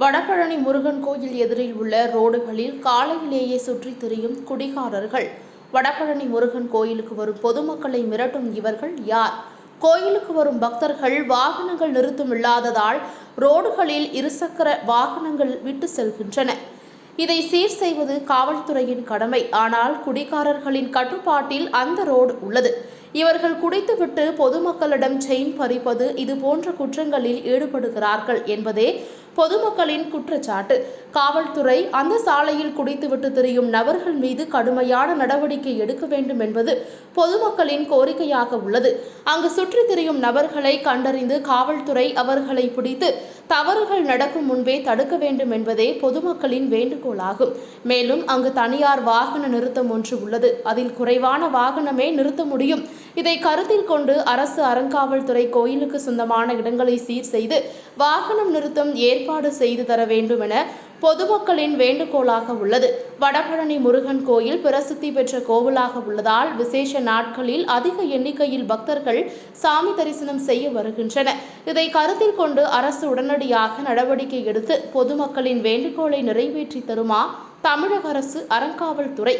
வடபழனி முருகன் கோயில் எதிரில் உள்ள ரோடுகளில் காலையிலேயே சுற்றித் திரியும் குடிகாரர்கள். வடபழனி முருகன் கோயிலுக்கு வரும் பொதுமக்களை மிரட்டும் இவர்கள் யார்? கோயிலுக்கு வரும் பக்தர்கள் வாகனங்கள் நிறுத்தம் இல்லாததால் ரோடுகளில் இருசக்கர வாகனங்கள் விட்டு செல்கின்றன. இதை சீர் செய்வது காவல்துறையின் கடமை. ஆனால் குடிகாரர்களின் கட்டுப்பாட்டில் அந்த ரோடு உள்ளது. இவர்கள் குடித்துவிட்டு பொதுமக்களிடம் செயின் பறிப்பது இது போன்ற குற்றங்களில் ஈடுபடுகிறார்கள் என்பதே பொதுமக்களின் குற்றச்சாட்டு. காவல்துறை அந்த சாலையில் குடித்துவிட்டு திரியும் நபர்கள் மீது கடுமையான நடவடிக்கை எடுக்க வேண்டும் என்பது பொதுமக்களின் கோரிக்கையாக உள்ளது. அங்கு சுற்றித் திரியும் நபர்களை கண்டறிந்து காவல்துறை அவர்களை பிடித்து தவறுகள் நடக்கும் முன்பே தடுக்க வேண்டும் என்பதே பொதுமக்களின் வேண்டுகோளாகும். மேலும் அங்கு தனியார் வாகன நிறுத்தம் ஒன்று உள்ளது. அதில் குறைவான வாகனமே நிறுத்த முடியும். இதை கருத்தில் கொண்டு அரசு அறங்காவல்துறை கோயிலுக்கு சொந்தமான இடங்களை சீர் செய்து வாகனம் நிறுத்தம் ஏற்பாடு செய்து தர வேண்டும் என பொதுமக்களின் வேண்டுகோளாக உள்ளது. வடபழனி முருகன் கோயில் பிரசித்தி பெற்ற கோவிலாக உள்ளதால் விசேஷ நாட்களில் அதிக எண்ணிக்கையில் பக்தர்கள் சாமி தரிசனம் செய்ய வருகின்றனர். இதை கருத்தில் கொண்டு அரசு உடனடியாக நடவடிக்கை எடுத்து பொதுமக்களின் வேண்டுகோளை நிறைவேற்றி தருமா தமிழக அரசு அறங்காவல்துறை.